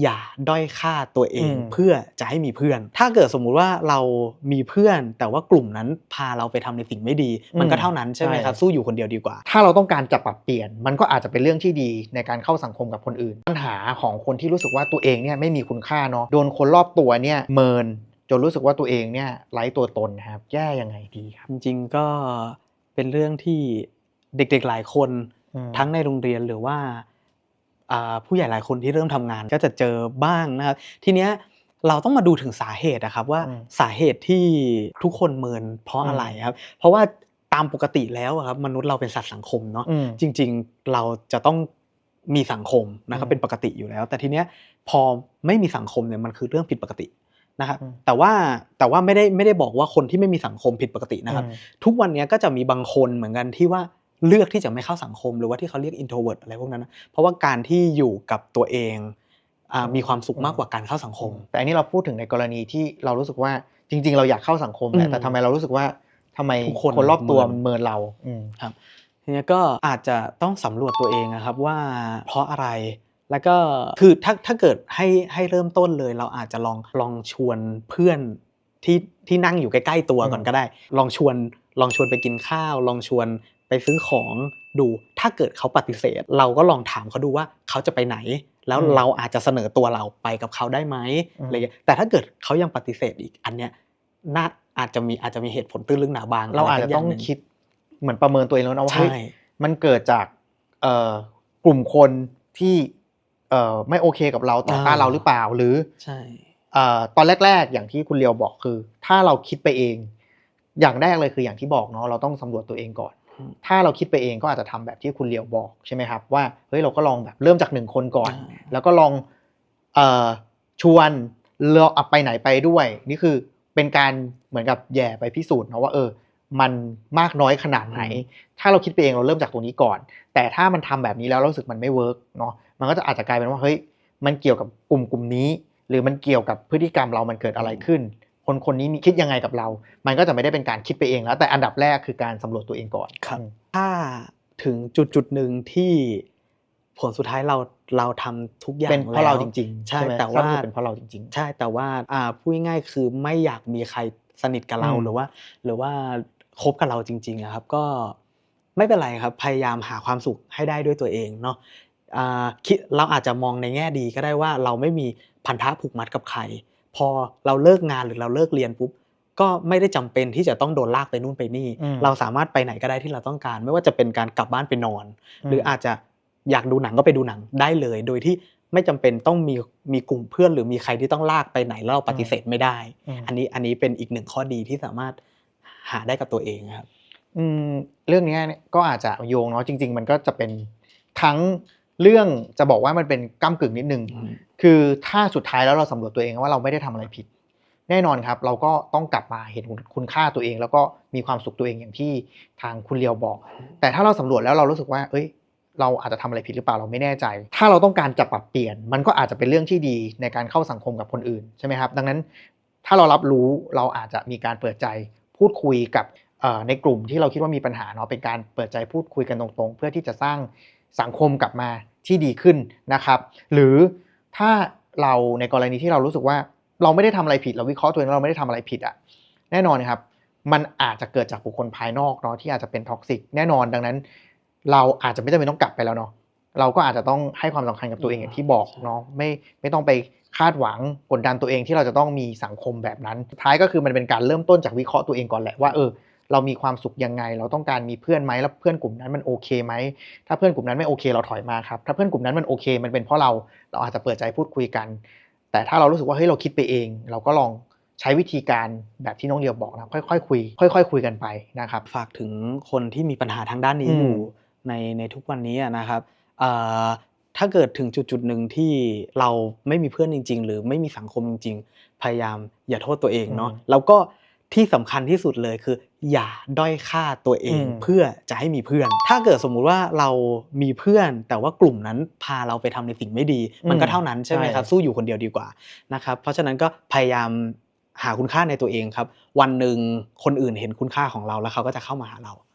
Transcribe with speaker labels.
Speaker 1: อย่าด้อยค่าตัวเอง
Speaker 2: อืม
Speaker 1: เพื่อจะให้มีเพื่อน ถ้าเกิดสมมุติว่าเรามีเพื่อน แต่ว่ากลุ่มนั้นพาเราไปทำในสิ่งไม่ดี มันก็เท่านั้นใช่ไหมครับสู้อยู่คนเดียวดีกว่า
Speaker 2: ถ้าเราต้องการจะปรับเปลี่ยน มันก็อาจจะเป็นเรื่องที่ดีในการเข้าสังคมกับคนอื่น ปัญหาของคนที่รู้สึกว่าตัวเองเนี่ยไม่มีคุณค่าเนาะโดนคนรอบตัวเนี่ยเมินจนรู้สึกว่าตัวเองเนี่ยไร้ตัวตนนะครับแก้ยังไงดีครับ
Speaker 1: จริงๆก็เป็นเรื่องที่เด็กๆหลายคน
Speaker 2: อืม
Speaker 1: ทั้งในโรงเรียนหรือว่าอ่า ผู้ใหญ่หลายคนที่เริ่มทำงาน ก็จะเจอบ้างนะครับทีเนี้ยเราต้องมาดูถึงสาเหตุนะครับว่า
Speaker 2: อืม
Speaker 1: สาเหตุที่ทุกคนเมินเพราะ
Speaker 2: อืม
Speaker 1: อะไรครับ เพราะว่าตามปกติแล้วอะครับมนุษย์เราเป็นสัตว์สังคมเนาะ
Speaker 2: อืม
Speaker 1: จริง ๆเราจะต้องมีสังคมนะครับ
Speaker 2: อืม
Speaker 1: เป็นปกติอยู่แล้ว แต่ทีเนี้ยพอไม่มีสังคมเนี่ยมันคือเรื่องผิดปกตินะครับ
Speaker 2: อืม
Speaker 1: แต่ว่าแต่ว่าไม่ได้ไม่ได้บอกว่าคนที่ไม่มีสังคมผิดปกตินะครับ
Speaker 2: อืม
Speaker 1: ทุกวันเนี้ยก็จะมีบางคนเหมือนกันที่ว่า เลือกที่จะไม่เข้าสังคม หรือว่าที่เขาเรียก introvert อะไรพวกนั้นนะเพราะว่าการที่อยู่กับตัวเองอ่ามีความสุขมากกว่าการเข้าสังคม
Speaker 2: แต่อันนี้เราพูดถึงในกรณีที่เรารู้สึกว่าจริง ๆ เราอยากเข้าสังคมแห
Speaker 1: อื
Speaker 2: ละ
Speaker 1: ม
Speaker 2: แต่ทำไมเรารู้สึกว่าทำไม
Speaker 1: ทุกคน
Speaker 2: คนรอบตัว
Speaker 1: เมิน
Speaker 2: มันเมินเราอืม
Speaker 1: ครับทีเนี้ยก็อาจจะต้องสำรวจตัวเองนะครับว่าเพราะอะไรแล้วก็คือถ้าถ้าเกิดให้ให้เริ่มต้นเลย เราอาจจะลองลองชวนเพื่อนที่ที่นั่งอยู่ใกล้ ๆ ตัวก่อน
Speaker 2: อืม
Speaker 1: ก็ได้ ลองชวนลองชวนไปกินข้าว ลองชวน ไปซื้อของดู ถ้าเกิดเขาปฏิเสธ เราก็ลองถามเขาดูว่าเขาจะไปไหน แล้วเราอาจจะเสนอตัวเราไปกับเขาได้ไหมอะไรเงี้ยแต่ถ้าเกิดเขายังปฏิเสธอีกอันเนี้ยน่าอาจจะมีอาจจะมีเหตุผลตื้นลึกหนาบาง
Speaker 2: เราอาจจะ
Speaker 1: ไรสัก
Speaker 2: ต้อง
Speaker 1: ย่หนึ่
Speaker 2: คิดเหมือนประเมินตัวเองแล้วนะว่า
Speaker 1: ใช่
Speaker 2: เฮ้ยมันเกิดจากเอ่อกลุ่มคนที่เอ่อไม่โอเคกับเราต่อต้านเราหรือเปล่าหรือ
Speaker 1: ใช่
Speaker 2: เอ่อตอนแรก ๆ อย่างที่คุณเลียวบอกคือ ถ้าเราคิดไปเอง อย่างแรกเลยคืออย่างที่บอกเนาะเราต้องสำรวจตัวเองก่อน
Speaker 1: อืม
Speaker 2: ถ้าเราคิดไปเองก็อาจจะทำแบบที่คุณเลียวบอกใช่ไหมครับว่าเฮ้ยเราก็ลองแบบเริ่มจากหนึ่งคนก่อน
Speaker 1: อ่า
Speaker 2: แล้วก็ลองเอ่อชวนเราอับไปไหนไปด้วย นี่คือเป็นการเหมือนกับแย่ไปพิสูจน์เนาะว่าเออ มันมากน้อยขนาดไหน ถ้าเราคิดไปเองเราเริ่มจากตรงนี้ก่อน แต่ถ้ามันทำแบบนี้แล้วเรารู้สึกมันไม่เวิร์กเนาะมันก็จะอาจจะกลายเป็นว่าเฮ้ยมันเกี่ยวกับกลุ่มกลุ่มนี้ หรือมันเกี่ยวกับพฤติกรรมเรามันเกิดอะไรขึ้น คนคนนี้มีคิดยังไงกับเรา มันก็จะไม่ได้เป็นการคิดไปเองแล้ว แต่อันดับแรกคือการสำรวจตัวเองก่อน
Speaker 1: ครับ
Speaker 2: อืม
Speaker 1: ถ้าถึงจุดจุดหนึ่งที่ผลสุดท้ายเราเราทำทุกอย่าง
Speaker 2: เป็นเพราะเราจริงๆ
Speaker 1: ใช่
Speaker 2: ไหม
Speaker 1: แต่ว่า
Speaker 2: สรุปเป็นเพราะเราจริง
Speaker 1: ใช่แต่ว่าอ่าพูดง่ายๆคือไม่อยากมีใครสนิทกับเรา
Speaker 2: อืม
Speaker 1: หรือว่า หรือว่าคบกับเราจริงๆอะครับ ก็ไม่เป็นไรครับพยายามหาความสุขให้ได้ด้วยตัวเองเนาะอ่าคิดเราอาจจะมองในแง่ดีก็ได้ว่าเราไม่มีพันธะผูกมัดกับใคร พอเราเลิกงานหรือเราเลิกเรียนปุ๊บก็ไม่ได้จำเป็นที่จะต้องโดนลากไปนู่นไปนี่
Speaker 2: อืม
Speaker 1: เราสามารถไปไหนก็ได้ที่เราต้องการ ไม่ว่าจะเป็นการกลับบ้านไปนอน
Speaker 2: อืม
Speaker 1: หรืออาจจะอยากดูหนังก็ไปดูหนังได้เลย โดยที่ไม่จำเป็นต้องมีมีกลุ่มเพื่อน หรือมีใครที่ต้องลากไปไหนแล้วเราปฏิเสธไม่ได้
Speaker 2: อืม
Speaker 1: อันนี้อันนี้เป็นอีกหนึ่งข้อดีที่สามารถหาได้กับตัวเองครับ
Speaker 2: อืมเรื่องเนี้ยเนี่ยก็อาจจะโยงเนาะจริง ๆ มันก็จะเป็นทั้ง เรื่องจะบอกว่ามันเป็นก้ากึ่งนิดนึง คือถ้าสุดท้ายแล้วเราสำรวจตัวเองว่าเราไม่ได้ทำอะไรผิด แน่นอนครับ เราก็ต้องกลับมาเห็นคุณค่าตัวเอง แล้วก็มีความสุขตัวเองอย่างที่ทางคุณเลียวบอก แต่ถ้าเราสำรวจแล้วเรารู้สึกว่า เอ้ย เราอาจจะทำอะไรผิดหรือเปล่าเราไม่แน่ใจ ถ้าเราต้องการจะปรับเปลี่ยน มันก็อาจจะเป็นเรื่องที่ดีในการเข้าสังคมกับคนอื่นใช่ไหมครับ ดังนั้นถ้าเรารับรู้เราอาจจะมีการเปิดใจพูดคุยกับเอ่อในกลุ่มที่เราคิดว่ามีปัญหาเนาะเป็นการเปิดใจพูดคุยกันตรงๆ เพื่อที่จะสร้าง สังคมกลับมาที่ดีขึ้นนะครับ หรือถ้าเราในกรณีที่เรารู้สึกว่าเราไม่ได้ทำอะไรผิด เราวิเคราะห์ตัวเองแล้วเราไม่ได้ทำอะไรผิดอะแน่นอนครับ มันอาจจะเกิดจากบุคคลภายนอกเนาะที่อาจจะเป็นท็อกซิกแน่นอนดังนั้น เราอาจจะไม่จำเป็นต้องกลับไปแล้วเนาะเราก็อาจจะต้องให้ความสำคัญกับตัวเองอย่างที่บอกเนาะไม่ไม่ต้องไปคาดหวังกดดันตัวเองที่เราจะต้องมีสังคมแบบนั้นสุดท้ายก็คือมันเป็นการเริ่มต้นจากวิเคราะห์ตัวเองก่อนแหละว่าเออ เรามีความสุขยังไง เราต้องการมีเพื่อนไหมแล้วเพื่อนกลุ่มนั้นมันโอเคไหมถ้าเพื่อนกลุ่มนั้นไม่โอเค เราถอยมาครับถ้าเพื่อนกลุ่มนั้นมันโอเค มันเป็นเพราะเราเราอาจจะเปิดใจพูดคุยกัน แต่ถ้าเรารู้สึกว่าเฮ้ยเราคิดไปเอง เราก็ลองใช้วิธีการแบบที่น้องเดียวบอกนะค่อยๆคุย ค่อยๆคุยกันไปนะครับ
Speaker 1: ฝากถึงคนที่มีปัญหาทางด้านนี้
Speaker 2: อืม
Speaker 1: อยู่ในในทุกวันนี้อะนะครับเอ่อถ้าเกิดถึงจุดจุดๆหนึ่งที่เราไม่มีเพื่อนจริง ๆ หรือไม่มีสังคมจริง ๆ พยายามอย่าโทษตัวเองเนาะ
Speaker 2: อืม
Speaker 1: แล้วก็ ที่สำคัญที่สุดเลยคือ อย่าด้อยค่าตัวเอง
Speaker 2: อืม
Speaker 1: เพื่อจะให้มีเพื่อน ถ้าเกิดสมมุติว่าเรามีเพื่อน แต่ว่ากลุ่มนั้นพาเราไปทำในสิ่งไม่ดี มันก็เท่านั้นใช่ไหมครับสู้อยู่คนเดียวดีกว่านะครับเพราะฉะนั้นก็พยายามหาคุณค่าในตัวเองครับ วันหนึ่งคนอื่นเห็นคุณค่าของเราแล้วเขาก็จะเข้ามาหาเรา